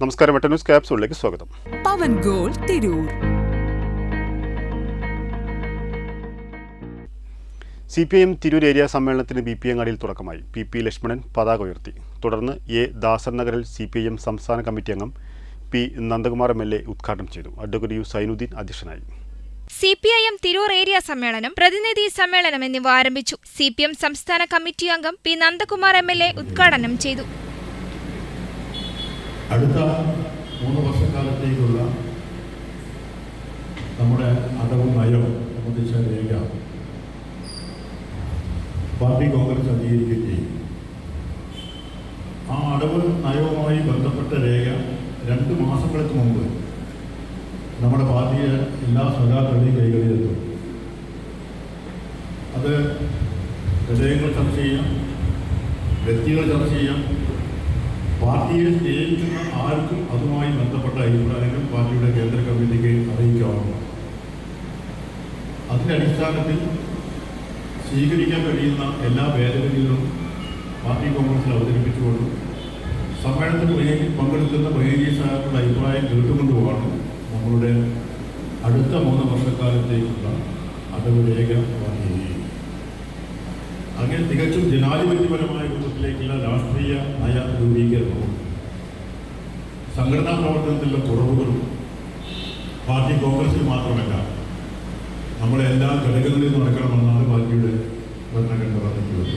നമസ്കാരം വെട്ട ന്യൂസ് ക്യാപ്സൂളിലേക്ക് സ്വാഗതം. പവൻ goal Tirur. C P I M Tirur area സമ്മേളനത്തിന് ബി പി അങ്ങാടിയിൽ തുടക്കമായി. പി പി ലക്ഷ്മണൻ പതാക ഉയർത്തി. തുടർന്ന് എ ദാസൻ നഗറിൽ സി പി ഐ എം സംസ്ഥാന കമ്മിറ്റി അംഗം P Nandakumar M L A ഉദ്ഘാടനം ചെയ്തു. അഡ്വക്കേറ്റ് യു സൈനുദ്ദീൻ അധ്യക്ഷനായി. C P I M Tirur area സമ്മേളനം പ്രതിനിധി സമ്മേളനം എന്നിവ ആരംഭിച്ചു. സി പി എം സംസ്ഥാന കമ്മിറ്റി അംഗം P Nandakumar M L A ഉദ്ഘാടനം ചെയ്തു. അടുത്ത മൂന്ന് വർഷക്കാലത്തേക്കുള്ള നമ്മുടെ അടവും നയവും സംബന്ധിച്ച രേഖ പാർട്ടി കോൺഗ്രസ് അംഗീകരിക്കുകയും ചെയ്യും ആ അടവ് നയവുമായി ബന്ധപ്പെട്ട രേഖ രണ്ട് മാസങ്ങൾക്ക് മുമ്പ് നമ്മുടെ പാർട്ടിയെ എല്ലാ സഖാക്കളുടെയും കൈകളിലെത്തും. അത് ഹൃദയങ്ങൾ ചർച്ച ചെയ്യാം വ്യക്തികൾ ചർച്ച ചെയ്യാം പാർട്ടിയെ ബന്ധപ്പെട്ട അഭിപ്രായങ്ങൾ പാർട്ടിയുടെ കേന്ദ്ര കമ്മിറ്റിക്ക് അറിയിക്കാവുന്നു അതിന്റെ അടിസ്ഥാനത്തിൽ സ്വീകരിക്കാൻ കഴിയുന്ന എല്ലാ ഭേദഗതികളും പാർട്ടി കോൺഗ്രസിൽ അവതരിപ്പിച്ചുകൊണ്ടും സമ്മേളനത്തിൽ പ്രതി- പങ്കെടുക്കുന്ന പ്രതിനിധി സ്ഥാനത്തുള്ള അഭിപ്രായം കേട്ടുകൊണ്ടുമാണ് നമ്മളുടെ അടുത്ത മൂന്ന് വർഷക്കാലത്തേക്കുള്ള അടവ് രേഖ വാങ്ങിയിരിക്കുന്നത് അങ്ങനെ തികച്ചും ജനാധിപത്യപരമായ രൂപത്തിലേക്കുള്ള രാഷ്ട്രീയ നയ രൂപീകരണവും സംഘടനാ പ്രവർത്തനത്തിലുള്ള കുറവുകളും പാർട്ടി കോൺഗ്രസിൽ മാത്രമല്ല നമ്മുടെ എല്ലാ ഘടകങ്ങളിലും നടക്കണമെന്നാണ് പാർട്ടിയുടെ ഭരണഘടന പറഞ്ഞിട്ടുള്ളത്.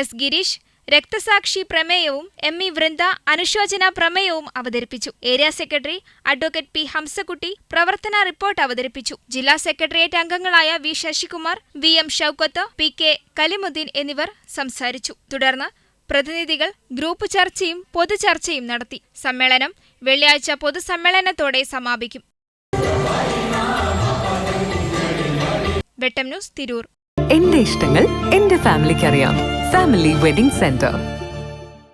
എസ് ഗിരീഷ് രക്തസാക്ഷി പ്രമേയവും എം ഇ വൃന്ദ അനുശോചന പ്രമേയവും അവതരിപ്പിച്ചു. Area secretary advocate P Hamsakutty പ്രവർത്തന റിപ്പോർട്ട് അവതരിപ്പിച്ചു. ജില്ലാ സെക്രട്ടേറിയറ്റ് അംഗങ്ങളായ V Sasikumar V M Shoukath P K Kalimuddeen എന്നിവർ സംസാരിച്ചു. തുടർന്ന് പ്രതിനിധികൾ ഗ്രൂപ്പ് ചർച്ചയും പൊതുചർച്ചയും നടത്തി. സമ്മേളനം വെള്ളിയാഴ്ച പൊതുസമ്മേളനത്തോടെ സമാപിക്കും. വെട്ടം ന്യൂസ് തിരൂർ. എന്റെ ഇഷ്ടങ്ങൾ എന്റെ ഫാമിലിക്ക് അറിയാം ഫാമിലി വെഡിംഗ് സെന്റർ.